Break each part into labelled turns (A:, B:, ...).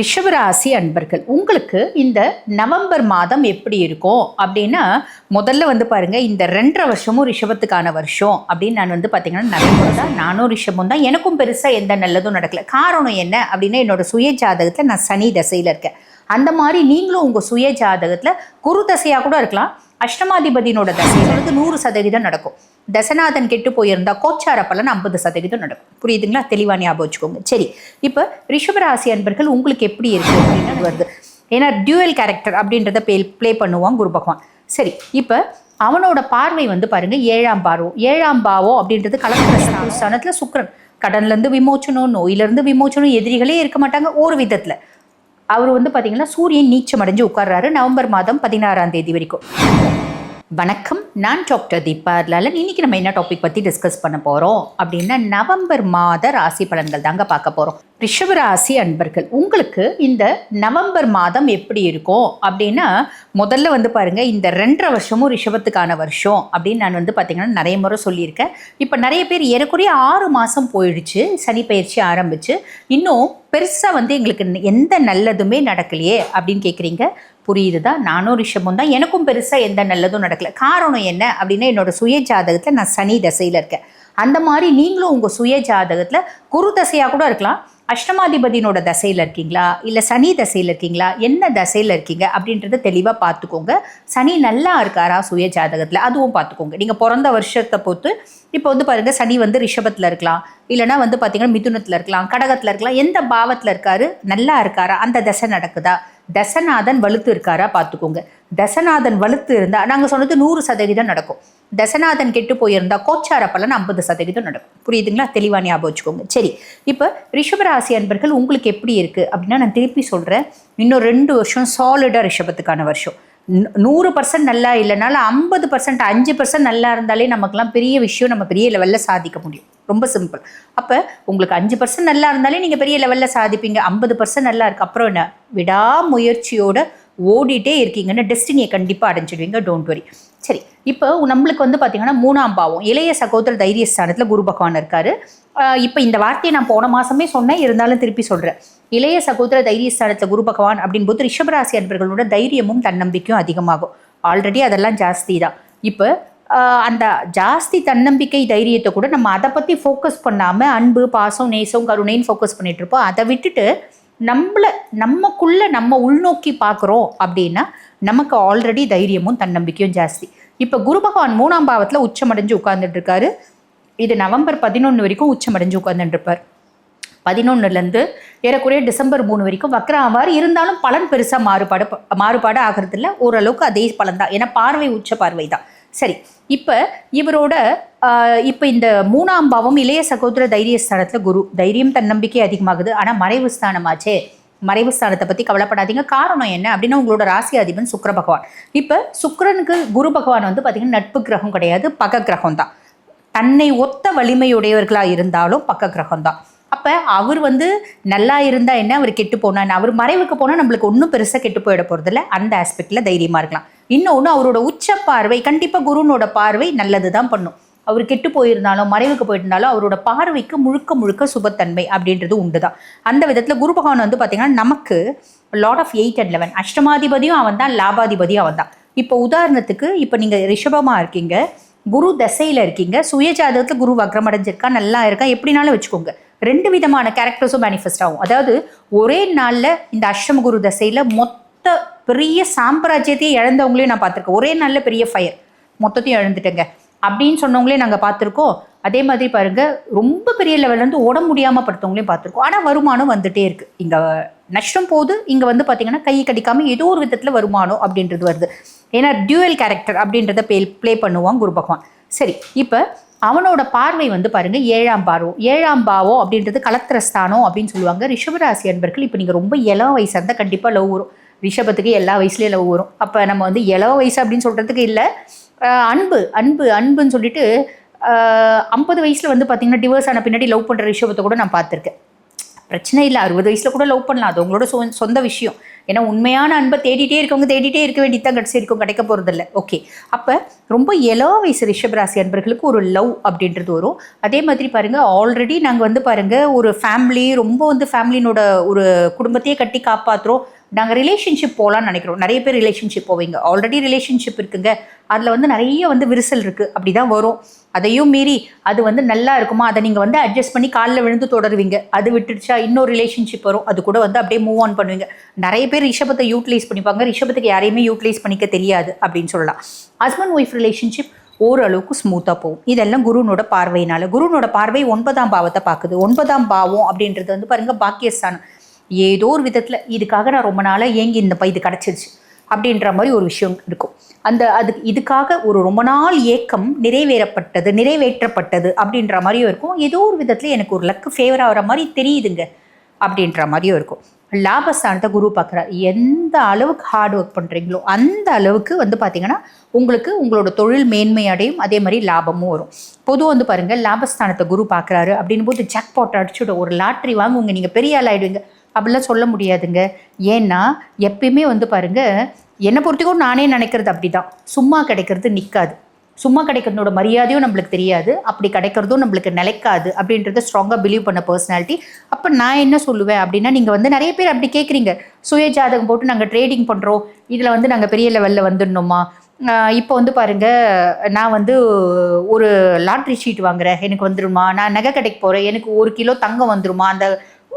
A: ரிஷபராசி அன்பர்கள் உங்களுக்கு இந்த நவம்பர் மாதம் எப்படி இருக்கும்? அப்படின்னா முதல்ல வந்து பாருங்கள் இந்த ரெண்டரை வருஷமும் ரிஷபத்துக்கான வருஷம். அப்படின்னு நான் வந்து பார்த்தீங்கன்னா நிறைய தான். நானும் ரிஷபம் தான். எனக்கும் பெருசாக எந்த நல்லதும் நடக்கல. காரணம் என்ன? அப்படின்னா என்னோட சுய ஜாதகத்தில் நான் சனி தசையில் இருக்கேன். அந்த மாதிரி நீங்களும் உங்கள் சுய ஜாதகத்தில் குரு தசையாக கூட இருக்கலாம். அஷ்டமாதிபதியினோட தசைங்கிறது வந்து நூறு சதவீதம் நடக்கும். தசநாதன் கெட்டு போயிருந்தா கோச்சார பலன் ஐம்பது சதவீதம் நடக்கும். புரியுதுங்களா? தெளிவாக ஞாபகம் வச்சுக்கோங்க. சரி இப்போ ரிஷபராசி அன்பர்கள் உங்களுக்கு எப்படி இருக்கு அப்படின்னு வருது. ஏன்னா டியூவல் கேரக்டர் அப்படின்றத பே ப்ளே பண்ணுவான் குரு பகவான். சரி இப்போ அவனோட பார்வை வந்து பாருங்க ஏழாம் பார்வம் ஏழாம் பாவம் அப்படின்றது கலத்திர ஸ்தானத்தில் சுக்கிரன். கடன்லேருந்து விமோச்சனம் நோயிலிருந்து விமோச்சனம் எதிரிகளே இருக்க மாட்டாங்க ஒரு விதத்தில். அவர் வந்து பார்த்தீங்கன்னா சூரியன் நீச்சம் அடைஞ்சு உட்கார்றாரு. நவம்பர் மாதம் பதினாறாம் தேதி வரைக்கும். வணக்கம். நான் டாக்டர் தீபா லாலன் இன்னைக்கு நம்ம என்ன டாபிக் பற்றி டிஸ்கஸ் பண்ண போகிறோம் அப்படின்னா நவம்பர் மாத ராசி பலன்கள் தாங்க பார்க்க போகிறோம் ரிஷப ராசி அன்பர்கள் உங்களுக்கு இந்த நவம்பர் மாதம் எப்படி இருக்கும்? அப்படின்னா முதல்ல வந்து பாருங்க இந்த ரெண்டரை வருஷமும் ரிஷபத்துக்கான வருஷம் அப்படின்னு நான் வந்து பார்த்திங்கன்னா நிறைய முறை சொல்லியிருக்கேன். இப்போ நிறைய பேர் ஏறக்குறைய ஆறு மாதம் போயிடுச்சு சனி பயிற்சி ஆரம்பிச்சு. இன்னும் பெருசாக வந்து எங்களுக்கு எந்த நல்லதுமே நடக்கலையே அப்படின்னு கேட்குறீங்க புரியுதுதா? நானும் ரிஷபம் தான். எனக்கும் பெருசாக எந்த நல்லதும் நடக்கல. காரணம் என்ன அப்படின்னா என்னோட சுய ஜாதகத்தில் நான் சனி தசையில் இருக்கேன். அந்த மாதிரி நீங்களும் உங்கள் சுய ஜாதகத்தில் குரு தசையாக கூட இருக்கலாம். அஷ்டமாதிபதியினோட தசையில் இருக்கீங்களா? இல்லை சனி தசையில் இருக்கீங்களா? என்ன தசையில் இருக்கீங்க? அப்படின்றத தெளிவாக பார்த்துக்கோங்க. சனி நல்லா இருக்காரா சுய ஜாதகத்தில்? அதுவும் பார்த்துக்கோங்க. நீங்கள் பிறந்த வருஷத்தை பொறுத்து இப்போ வந்து பாருங்கள் சனி வந்து ரிஷபத்தில் இருக்கலாம். இல்லைனா வந்து பார்த்தீங்கன்னா மிதுனத்தில் இருக்கலாம் கடகத்தில் இருக்கலாம். எந்த பாவத்தில் இருக்காரு? நல்லா இருக்காரா? அந்த தசை நடக்குதா? தசநாதன் வலுத்து இருக்காரா பார்த்துக்கோங்க. தசநாதன் வலுத்து இருந்தால் நாங்கள் சொன்னது நூறு சதவீதம் நடக்கும். தசநாதன் கெட்டு போயிருந்தா கோச்சார பலன் ஐம்பது சதவீதம் நடக்கும். புரியுதுங்களா? தெளிவா ஞாபகம் வச்சுக்கோங்க. சரி இப்போ ரிஷபராசி அன்பர்கள் உங்களுக்கு எப்படி இருக்குது அப்படின்னா நான் திருப்பி சொல்கிறேன் இன்னும் ரெண்டு வருஷம் சாலிடாக ரிஷபத்துக்கான வருஷம். நூறு பர்சன்ட் நல்லா இல்லைனாலும் ஐம்பது பர்சன்ட் அஞ்சு பர்சன்ட் நல்லா இருந்தாலே நமக்குலாம் பெரிய விஷயம் நம்ம பெரிய லெவலில் சாதிக்க முடியும். ரொம்ப சிம்பிள் அப்போ உங்களுக்கு அஞ்சு பர்சன்ட் நல்லா இருந்தாலே நீங்கள் பெரிய லெவலில் சாதிப்பீங்க. ஐம்பது பர்சன்ட் நல்லா இருக்கு. அப்புறம் என்ன? விடாமுயற்சியோட ஓடிட்டே இருக்கீங்கன்னு டெஸ்டினியை கண்டிப்பாக அடைஞ்சிடுவீங்க. டோன்ட் வரி சரி இப்போ நம்மளுக்கு வந்து பார்த்தீங்கன்னா மூணாம் பாவம் இளைய சகோதர தைரியஸ்தானத்தில் குரு பகவான் இருக்காரு. இப்போ இந்த வார்த்தையை நான் போன மாதமே சொன்னேன் இருந்தாலும் திருப்பி சொல்கிறேன் இளைய சகோதர தைரியஸ்தானத்தில் குரு பகவான் அப்படின் போது ரிஷபராசி அன்பர்களோட தைரியமும் தன்னம்பிக்கையும் அதிகமாகும். ஆல்ரெடி அதெல்லாம் ஜாஸ்தி தான் இப்போ அந்த ஜாஸ்தி தன்னம்பிக்கை தைரியத்தை கூட நம்ம அதை பற்றி ஃபோக்கஸ் பண்ணாமல் அன்பு பாசம் நேசம் கருணைன்னு ஃபோக்கஸ் பண்ணிகிட்ருப்போம் இருப்போம். அதை விட்டுட்டு நம்மளை நமக்குள்ள நம்ம உள்நோக்கி பார்க்குறோம் அப்படின்னா நமக்கு ஆல்ரெடி தைரியமும் தன்னம்பிக்கையும் ஜாஸ்தி. இப்போ குரு பகவான் மூணாம் பாவத்தில் உச்சமடைஞ்சு உட்கார்ந்துட்டு இருக்காரு இது நவம்பர் பதினொன்று வரைக்கும் உச்சமடைஞ்சு உட்கார்ந்துட்டு இருப்பார் பதினொன்னுலேருந்து ஏறக்குறைய டிசம்பர் மூணு வரைக்கும் வக்ரம் ஆவார் இருந்தாலும் பலன் பெருசாக மாறுபாடு மாறுபாடு ஆகிறதில்ல. ஓரளவுக்கு அதே பலன் தான் ஏன்னா பார்வை உச்ச பார்வை தான் சரி இப்போ இவரோட இப்போ இந்த மூணாம் பாவம் இளைய சகோதர தைரிய ஸ்தானத்தில் குரு. தைரியம் தன்னம்பிக்கை அதிகமாகுது. ஆனால் மறைவு ஸ்தானமாச்சே. மறைவு ஸ்தானத்தை பற்றி கவலைப்படாதீங்க. காரணம் என்ன அப்படின்னா உங்களோட ராசி அதிபன் சுக்கர பகவான். இப்போ சுக்கரனுக்கு குரு பகவான் வந்து பார்த்தீங்கன்னா நட்பு கிரகம் கிடையாது பக கிரகம் தான். தன்னை ஒத்த வலிமையுடையவர்களாக இருந்தாலும் பக்க கிரகம் தான். அப்போ அவர் வந்து நல்லா இருந்தால் என்ன? அவர் கெட்டு போனான்னு அவர் மறைவுக்கு போனால் நம்மளுக்கு ஒன்றும் பெருசாக கெட்டு போயிட போகிறதில்ல அந்த ஆஸ்பெக்டில் தைரியமாக இருக்கலாம். இன்னொன்று அவரோட உச்ச பார்வை கண்டிப்பாக குருனோட பார்வை நல்லது தான் பண்ணும். அவர் கெட்டு போயிருந்தாலும் மறைவுக்கு போயிருந்தாலும் அவரோட பார்வைக்கு முழுக்க முழுக்க சுபத்தன்மை அப்படின்றது உண்டு தான் அந்த விதத்தில் குரு பகவான் வந்து பார்த்திங்கன்னா நமக்கு lot of eight and eleven அஷ்டமாதிபதியும் அவன் தான் லாபாதிபதியும் அவன் தான் இப்போ உதாரணத்துக்கு இப்போ நீங்கள் ரிஷபமாக இருக்கீங்க குரு தசையில் இருக்கீங்க சுயஜாதகத்தில் குரு வக்ரம் அடைஞ்சிருக்கா நல்லா இருக்கா எப்படினாலும் வச்சுக்கோங்க. ரெண்டு விதமான கேரக்டர்ஸும் மேனிஃபெஸ்ட் ஆகும். அதாவது ஒரே நாளில் இந்த அஷ்டம குரு தசையில் மொத்த மொத்த பெரிய சாம்ராஜ்யத்தையே இழந்தவங்களையும் நான் பார்த்துருக்கேன். ஒரே நல்ல பெரிய ஃபயர் மொத்தத்தையும் இழந்துட்டேங்க. அப்படின்னு சொன்னவங்களே நாங்கள் பார்த்துருக்கோம். அதே மாதிரி பாருங்க ரொம்ப பெரிய லெவல்லேருந்து உட முடியாமல் படுத்தவங்களையும் பார்த்துருக்கோம். ஆனால் வருமானம் வந்துகிட்டே இருக்குது இங்கே நஷ்டம் போது இங்கே வந்து பார்த்திங்கன்னா கை கடிக்காமல் ஏதோ ஒரு விதத்தில் வருமானம் அப்படின்றது வருது. ஏன்னா டியூவல் கேரக்டர் அப்படின்றத ப்ளே ப்ளே பண்ணுவான் குரு பகவான். சரி இப்போ அவனோட பார்வை வந்து பாருங்கள் ஏழாம் பாவம் ஏழாம் பாவம் அப்படின்றது கலத்திரஸ்தானம் அப்படின்னு சொல்லுவாங்க. ரிஷபராசி அன்பர்கள் இப்போ நீங்கள் ரொம்ப இளம் வயசாக இருந்தால் கண்டிப்பாக லவ் வரும். ரிஷபத்துக்கு எல்லா வயசுலேயும் லவ் வரும். அப்போ நம்ம வந்து இளவ வயசு அப்படின்னு சொல்கிறதுக்கு இல்லை. அன்பு அன்பு அன்புன்னு சொல்லிட்டு ஐம்பது வயசில் வந்து பார்த்திங்கன்னா டிவோர்ஸ் ஆன பின்னாடி லவ் பண்ணுற ரிஷபத்தை கூட நான் பார்த்துருக்கேன். பிரச்சனை இல்லை அறுபது வயசில் கூட லவ் பண்ணலாம். அது உங்களோட சொ சொந்த விஷயம். ஏன்னா உண்மையான அன்பை தேடிட்டே இருக்கவங்க தேடிட்டே இருக்க வேண்டியதான் கடைசி இருக்கும் கிடைக்க போகிறதில்ல ஓகே அப்போ ரொம்ப இளோ வயசு ரிஷபராசி அன்பர்களுக்கு ஒரு லவ் அப்படின்றது வரும். அதே மாதிரி பாருங்கள் ஆல்ரெடி நாங்கள் வந்து பாருங்கள் ஒரு ஃபேமிலி ரொம்ப வந்து ஃபேமிலினோட ஒரு குடும்பத்தையே கட்டி காப்பாற்றுறோம் நாங்கள் ரிலேஷன்ஷிப் போகலான்னு நினைக்கிறோம். நிறைய பேர் ரிலேஷன்ஷிப் போவீங்க. ஆல்ரெடி ரிலேஷன்ஷிப் இருக்குங்க. அதில் வந்து நிறைய வந்து விரிசல் இருக்குது அப்படி தான் வரும். அதையும் மீறி அது வந்து நல்லா இருக்குமா? அதை நீங்கள் வந்து அட்ஜஸ்ட் பண்ணி காலில் விழுந்து தொடருவீங்க. அது விட்டுடுச்சா? இன்னொரு ரிலேஷன்ஷிப் வரும். அது கூட வந்து அப்படியே மூவ் ஆன் பண்ணுவீங்க. நிறைய பேர் ரிஷபத்தை யூட்டிலைஸ் பண்ணிப்பாங்க. ரிஷபத்துக்கு யாரையுமே யூட்டிலைஸ் பண்ணிக்க தெரியாது அப்படின்னு சொல்லலாம். ஹஸ்பண்ட் ஒய்ஃப் ரிலேஷன்ஷிப் ஓரளவுக்கு ஸ்மூத்தாக போகும். இதெல்லாம் குருனோட பார்வையினால. குருனோட பார்வை ஒன்பதாம் பாவத்தை பார்க்குது. ஒன்பதாம் பாவம் அப்படின்றது வந்து பாருங்கள் பாக்கியஸ்தானம். ஏதோ ஒரு விதத்தில் இதுக்காக நான் ரொம்ப நாளாக ஏங்கி இந்த இது கிடச்சிருச்சு அப்படின்ற மாதிரி ஒரு விஷயம் இருக்கும். அந்த அது இதுக்காக ஒரு ரொம்ப நாள் ஏக்கம் நிறைவேறப்பட்டது நிறைவேற்றப்பட்டது அப்படின்ற மாதிரியும் இருக்கும். ஏதோ ஒரு விதத்தில் எனக்கு ஒரு லக்கு ஃபேவர் ஆகிற மாதிரி தெரியுதுங்க அப்படின்ற மாதிரியும் இருக்கும். லாபஸ்தானத்தை குரு பார்க்குறாரு. எந்த அளவுக்கு ஹார்ட் ஒர்க் பண்ணுறீங்களோ அந்த அளவுக்கு வந்து பார்த்தீங்கன்னா உங்களுக்கு உங்களோட தொழில் மேன்மை அடையும். அதே மாதிரி லாபமும் வரும். பொதுவாக வந்து பாருங்கள் லாபஸ்தானத்தை குரு பார்க்குறாரு அப்படின் போது ஜாக் பாட் அடிச்சுடும் ஒரு லாட்ரி வாங்குவங்க நீங்கள் பெரிய ஆள் ஆகிடுவீங்க அப்படிலாம் சொல்ல முடியாதுங்க. ஏன்னா எப்பயுமே வந்து பாருங்க என்னை பொறுத்தக்கும் நானே நினைக்கிறது அப்படி தான் சும்மா கிடைக்கிறது நிற்காது சும்மா கிடைக்கிறதோட மரியாதையும் நம்மளுக்கு தெரியாது. அப்படி கிடைக்கிறதும் நம்மளுக்கு நிலைக்காது அப்படின்றத ஸ்ட்ராங்காக பிலீவ் பண்ண பர்சனாலிட்டி அப்போ நான் என்ன சொல்லுவேன் அப்படின்னா நீங்கள் வந்து நிறைய பேர் அப்படி கேட்குறீங்க சுய ஜாதகம் போட்டு நாங்கள் ட்ரேடிங் பண்ணுறோம் இதில் வந்து நாங்கள் பெரிய லெவலில் வந்துடணுமா? இப்போ வந்து பாருங்க நான் வந்து ஒரு லாட்ரி ஷீட் வாங்குகிறேன் எனக்கு வந்துடுமா? நான் நகை கடைக்கு போகிறேன் எனக்கு ஒரு கிலோ தங்கம் வந்துடுமா? அந்த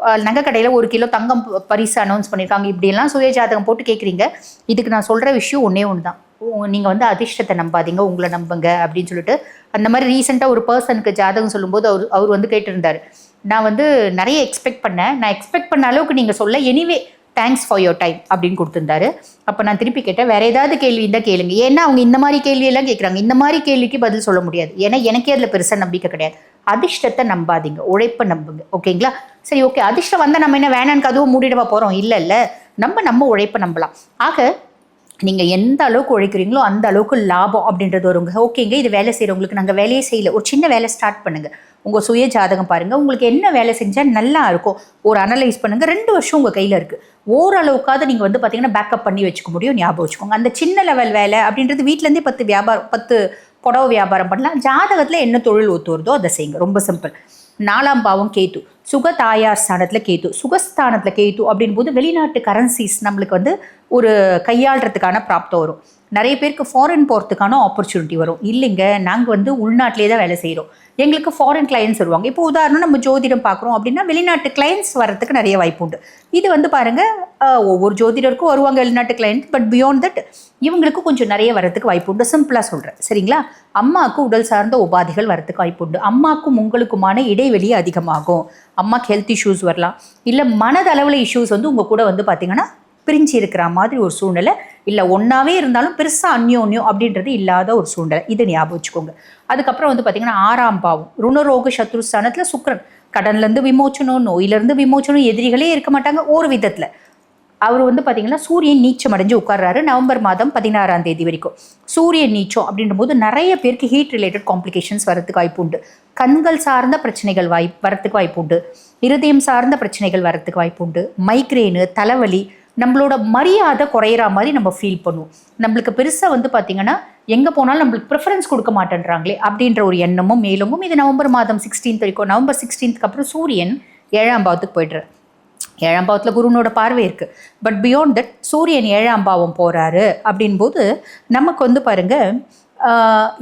A: நகை கடையில் ஒரு கிலோ தங்கம் ப- பரிசு அனௌன்ஸ் பண்ணியிருக்காங்க இப்படியெல்லாம் சுய ஜாதகம் போட்டு கேட்குறீங்க இதுக்கு நான் சொல்கிற விஷயம் ஒன்றே ஒன்று தான் நீங்கள் வந்து அதிர்ஷ்டத்தை நம்பாதீங்க உங்களை நம்புங்க அப்படின்னு சொல்லிட்டு. அந்த மாதிரி ரீசெண்டாக ஒரு பர்சனுக்கு ஜாதகம் சொல்லும்போது அவர் அவர் வந்து கேட்டிருந்தார். நான் வந்து நிறைய எக்ஸ்பெக்ட் பண்ணேன். நான் எக்ஸ்பெக்ட் பண்ண அளவுக்கு நீங்கள் சொல்ல anyway thanks for your time அப்படின்னு கொடுத்துருந்தாரு. அப்போ நான் திருப்பி கேட்டேன் வேற ஏதாவது கேள்வி இருந்தால் கேளுங்க. ஏன்னா அவங்க இந்த மாதிரி கேள்வியெல்லாம் கேட்குறாங்க இந்த மாதிரி கேள்விக்கு பதில் சொல்ல முடியாது. ஏன்னா எனக்கே அதில் பெருசாக நம்பிக்கை கிடையாது. அதிர்ஷ்டத்தை நம்பாதீங்க. உழைப்பை நம்புங்க. ஓகேங்களா? சரி ஓகே. அதிர்ஷ்டம் வந்தால் நம்ம என்ன வேணான்னு அதுவும் மூடிடவா போகிறோம் இல்லை இல்லை. நம்ம நம்ம உழைப்பை நம்பலாம். ஆக நீங்கள் எந்த அளவுக்கு உழைக்கிறீங்களோ அந்த அளவுக்கு லாபம் அப்படின்றது வருங்க. ஓகேங்க இது வேலை செய்கிறவங்களுக்கு நாங்கள் வேலையே செய்யல. ஒரு சின்ன வேலை ஸ்டார்ட் பண்ணுங்கள் உங்கள் சுய ஜாதகம் பாருங்கள் உங்களுக்கு என்ன வேலை செஞ்சால் நல்லா இருக்கும். ஒரு அனலைஸ் பண்ணுங்கள் ரெண்டு வருஷம் உங்கள் கையில் இருக்குது ஓரளவுக்காவது நீங்கள் வந்து பார்த்தீங்கன்னா பேக்கப் பண்ணி வச்சுக்க முடியும். ஞாபகம் வச்சுக்கோங்க. அந்த சின்ன லெவல் வேலை அப்படின்றது வீட்டிலேருந்தே பத்து வியாபாரம் பத்து புடவை வியாபாரம் பண்ணலாம். ஜாதகத்தில் என்ன தொழில் ஒத்து வருதோ அதை செய்யுங்க. ரொம்ப சிம்பிள் நாலாம் பாவம் கேத்து சுக தாயார் ஸ்தானத்தில் கேத்து சுகஸ்தானத்தில் கேத்து அப்படின் போது வெளிநாட்டு கரன்சிஸ் நம்மளுக்கு வந்து ஒரு கையாளுறதுக்கான பிராப்தம் வரும். நிறைய பேருக்கு ஃபாரின் போகிறதுக்கான ஆப்பர்ச்சுனிட்டி வரும். இல்லைங்க நாங்கள் வந்து உள்நாட்டிலே தான் வேலை செய்கிறோம் எங்களுக்கு ஃபாரின் கிளையன்ஸ் வருவாங்க. இப்போ உதாரணம் நம்ம ஜோதிடம் பார்க்குறோம் அப்படின்னா வெளிநாட்டு கிளையன்ஸ் வரதுக்கு நிறைய வாய்ப்பு உண்டு. இது வந்து பாருங்கள் ஒவ்வொரு ஜோதிடருக்கும் வருவாங்க வெளிநாட்டு கிளையன்ட் பட் பியாண்ட் தட் இவங்களுக்கு கொஞ்சம் நிறைய வரதுக்கு வாய்ப்பு உண்டு. சிம்பிளாக சொல்கிறேன் சரிங்களா? அம்மாவுக்கு உடல் சார்ந்த உபாதைகள் வரதுக்கு வாய்ப்பு உண்டு. அம்மாவுக்கும் உங்களுக்குமான இடைவெளி அதிகமாகும். அம்மாக்கு ஹெல்த் இஷ்யூஸ் வரலாம். இல்லை மனதளவில் இஷ்யூஸ் வந்து உங்கள் கூட வந்து பார்த்தீங்கன்னா பிரிஞ்சு இருக்கிற மாதிரி ஒரு சூழ்நிலை. இல்லை ஒன்றாவே இருந்தாலும் பெருசாக அந்யோன்யம் அப்படின்றது இல்லாத ஒரு சூழ்நிலை. இதை ஞாபகம் வச்சுக்கோங்க. அதுக்கப்புறம் வந்து பார்த்திங்கன்னா ஆறாம் பாவம். ருணரோக சத்ருஸ்தானத்தில் சுக்கிரன். கடன்லேருந்து விமோச்சனம் நோயிலேருந்து விமோச்சனம் எதிரிகளே இருக்க மாட்டாங்க ஒரு விதத்தில். அவர் வந்து பார்த்திங்கன்னா சூரியன் நீச்சம் அடைஞ்சு உட்கார்றாரு நவம்பர் மாதம் பதினாறாம் தேதி வரைக்கும். சூரியன் நீச்சம் அப்படின்ற போது நிறைய பேருக்கு ஹீட் ரிலேட்டட் காம்ப்ளிகேஷன்ஸ் வரதுக்கு வாய்ப்பு உண்டு. கண்கள் சார்ந்த பிரச்சனைகள் வாய் வரத்துக்கு வாய்ப்பு உண்டு. இருதயம் சார்ந்த பிரச்சனைகள் வரத்துக்கு வாய்ப்பு உண்டு. மைக்ரேனு தலைவலி நம்மளோட மரியாதை குறையிற மாதிரி நம்ம ஃபீல் பண்ணுவோம். நம்மளுக்கு பெருசாக வந்து பார்த்தீங்கன்னா எங்கே போனாலும் நம்மளுக்கு ப்ரிஃபரன்ஸ் கொடுக்க மாட்டேன்றாங்களே அப்படின்ற ஒரு எண்ணமும் மேலுமும் இது நவம்பர் மாதம் சிக்ஸ்டீன்த் வரைக்கும் நவம்பர் சிக்ஸ்டீன்த்க்கு அப்புறம் சூரியன் ஏழாம் பாவத்துக்கு போய்டுறார். ஏழாம் பாவத்தில் குருனோட பார்வை இருக்குது பட் பியாண்ட் தட் சூரியன் ஏழாம் பாவம் போகிறாரு அப்படின்போது நமக்கு வந்து பாருங்க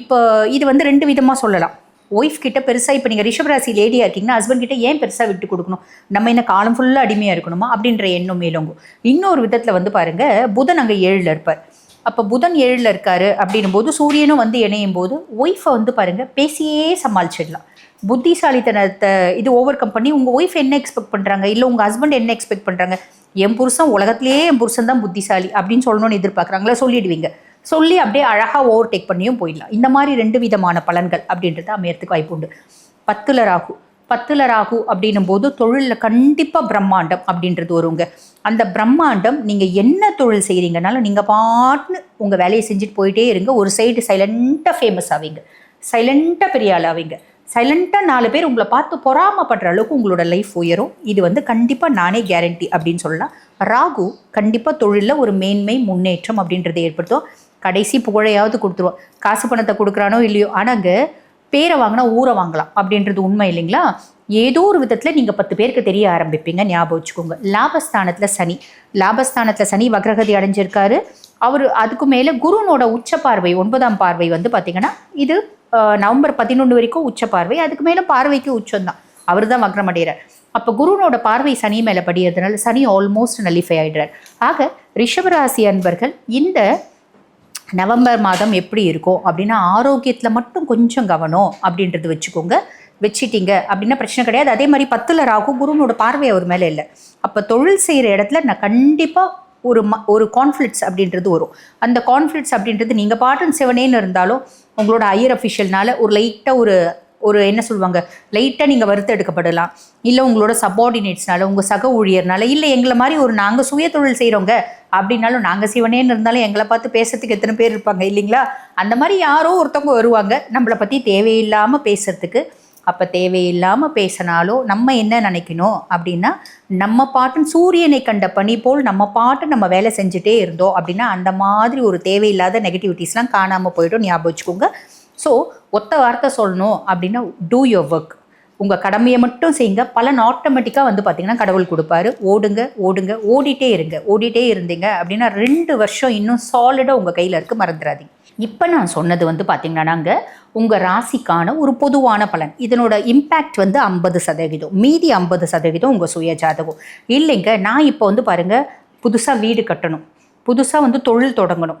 A: இப்போ இது வந்து ரெண்டு விதமாக சொல்லலாம். ஒய்ஃப் கிட்ட பெருசாக இப்போ நீங்கள் ரிஷபராசி லேடியாக இருக்கீங்கன்னா ஹஸ்பண்ட் கிட்ட ஏன் பெருசாக விட்டு கொடுக்கணும்? நம்ம என்ன காலம் ஃபுல்லாக அடிமையாக இருக்கணுமா? அப்படின்ற எண்ணம் மேலோங்கும். இன்னொரு விதத்தில் வந்து பாருங்கள் புதன் அங்கே ஏழில் இருப்பார். அப்போ புதன் ஏழில் இருக்காரு அப்படின்னும் போது சூரியனும் வந்து இணையும் போது ஒய்ஃபை வந்து பாருங்கள் பேசியே சமாளிச்சிடலாம். புத்திசாலித்தனத்தை இது ஓவர் கம் பண்ணி உங்கள் ஒய்ஃப் என்ன எக்ஸ்பெக்ட் பண்ணுறாங்க இல்லை உங்கள் ஹஸ்பண்ட் என்ன எக்ஸ்பெக்ட் பண்ணுறாங்க என் புருஷன் உலகத்திலேயே என் புருஷன் தான் புத்திசாலி அப்படின்னு சொல்லணும்னு எதிர்பார்க்குறாங்களா? சொல்லிடுவீங்க. சொல்லி அப்படியே அழகாக ஓவர்டேக் பண்ணியும் போயிடலாம். இந்த மாதிரி ரெண்டு விதமான பலன்கள் அப்படின்றது அமையறதுக்கு வாய்ப்பு உண்டு. பத்துல ராகு. பத்துல ராகு அப்படின்னும் போது தொழிலில் கண்டிப்பாக பிரம்மாண்டம் அப்படின்றது வருங்க. அந்த பிரம்மாண்டம் நீங்கள் என்ன தொழில் செய்கிறீங்கனாலும் நீங்கள் பாட்டுன்னு உங்கள் வேலையை செஞ்சுட்டு போயிட்டே இருங்க. ஒரு சைடு சைலண்ட்டாக ஃபேமஸ் ஆவீங்க. சைலண்ட்டாக பெரிய ஆள் ஆவீங்க. சைலண்ட்டாக நாலு பேர் உங்களை பார்த்து பொறாமப்படுற அளவுக்கு உங்களோட லைஃப் உயரும். இது வந்து கண்டிப்பாக நானே கேரண்டி அப்படின்னு சொல்லலாம். ராகு கண்டிப்பாக தொழிலில் ஒரு மேன்மை முன்னேற்றம் அப்படின்றத ஏற்படுத்தும். கடைசி புகழையாவது கொடுத்துருவோம். காசு பணத்தை கொடுக்குறானோ இல்லையோ ஆனாங்க பேரை வாங்கினா ஊரை வாங்கலாம் அப்படின்றது உண்மை இல்லைங்களா? ஏதோ ஒரு விதத்தில் நீங்கள் பத்து பேருக்கு தெரிய ஆரம்பிப்பீங்க ஞாபகம் வச்சுக்கோங்க. லாபஸ்தானத்தில் சனி. லாபஸ்தானத்தில் சனி வக்ரகதி அடைஞ்சிருக்காரு. அவர் அதுக்கு மேலே குருனோட உச்ச பார்வை ஒன்பதாம் பார்வை வந்து பார்த்தீங்கன்னா இது நவம்பர் பதினொன்று வரைக்கும் உச்ச பார்வை அதுக்கு மேலே பார்வைக்கு உச்சம்தான். அவர் தான் வக்ரம் அடைகிறார் அப்போ குருனோட பார்வை சனி மேலே படியறதுனால சனி ஆல்மோஸ்ட் நலிஃபை ஆகிடுறார் ஆக ரிஷபராசி அன்பர்கள் இந்த நவம்பர் மாதம் எப்படி இருக்கும் அப்படின்னா ஆரோக்கியத்தில் மட்டும் கொஞ்சம் கவனம் அப்படின்றது வச்சுக்கோங்க. வச்சிட்டீங்க அப்படின்னா பிரச்சனை கிடையாது. அதே மாதிரி பத்தில் ராகு குருனோட பார்வை அவர் மேலே இல்லை. அப்போ தொழில் செய்கிற இடத்துல நான் கண்டிப்பாக ஒரு ம ஒரு கான்ஃப்ளிக்ஸ் அப்படின்றது வரும். அந்த கான்ஃப்ளிக்ஸ் அப்படின்றது நீங்கள் பாட்டன் செவனேன்னு இருந்தாலும் உங்களோட ஹையர் அஃபிஷியல்னால ஒரு லைட்டாக ஒரு ஒரு என்ன சொல்லுவாங்க லைட்டாக நீங்கள் வறுத்து எடுக்கப்படலாம். இல்லை உங்களோட சப்பார்டினேட்ஸ்னால உங்கள் சக ஊழியர்னால இல்லை எங்களை மாதிரி ஒரு நாங்கள் சுய தொழில் செய்கிறவங்க அப்படின்னாலும் நாங்கள் சிவனேன்னு இருந்தாலும் எங்களை பார்த்து பேசுறதுக்கு எத்தனை பேர் இருப்பாங்க இல்லைங்களா? அந்த மாதிரி யாரோ ஒருத்தவங்க வருவாங்க. நம்மளை பற்றி தேவையில்லாமல் பேசுறதுக்கு. அப்போ தேவையில்லாமல் பேசினாலோ நம்ம என்ன நினைக்கணும் அப்படின்னா நம்ம பாட்டுன்னு சூரியனை கண்ட பனி போல் நம்ம பாட்டு நம்ம வேலை செஞ்சுட்டே இருந்தோம் அப்படின்னா அந்த மாதிரி ஒரு தேவையில்லாத நெகட்டிவிட்டிஸ்லாம் காணாமல் போயிடும். ஞாபகம் வச்சுக்கோங்க. ஸோ ஒத்த வார்த்தை சொல்லணும் அப்படின்னா டூ யோர் ஒர்க் உங்கள் கடமையை மட்டும் செய்யுங்க. பலன் ஆட்டோமேட்டிக்காக வந்து பார்த்தீங்கன்னா கடவுள் கொடுப்பாரு. ஓடுங்க ஓடுங்க ஓடிட்டே இருங்க. ஓடிட்டே இருந்தீங்க அப்படின்னா ரெண்டு வருஷம் இன்னும் சாலிடாக உங்கள் கையில் இருக்குது மறந்துடாதீங்க. இப்போ நான் சொன்னது வந்து பார்த்தீங்கன்னா நாங்கள் உங்கள் ராசிக்கான ஒரு பொதுவான பலன். இதனோட இம்பேக்ட் வந்து ஐம்பது சதவீதம். மீதி ஐம்பது சதவீதம் உங்கள் சுய ஜாதகம் இல்லைங்க நான் இப்போ வந்து பாருங்கள் புதுசாக வீடு கட்டணும். புதுசாக வந்து தொழில் தொடங்கணும்.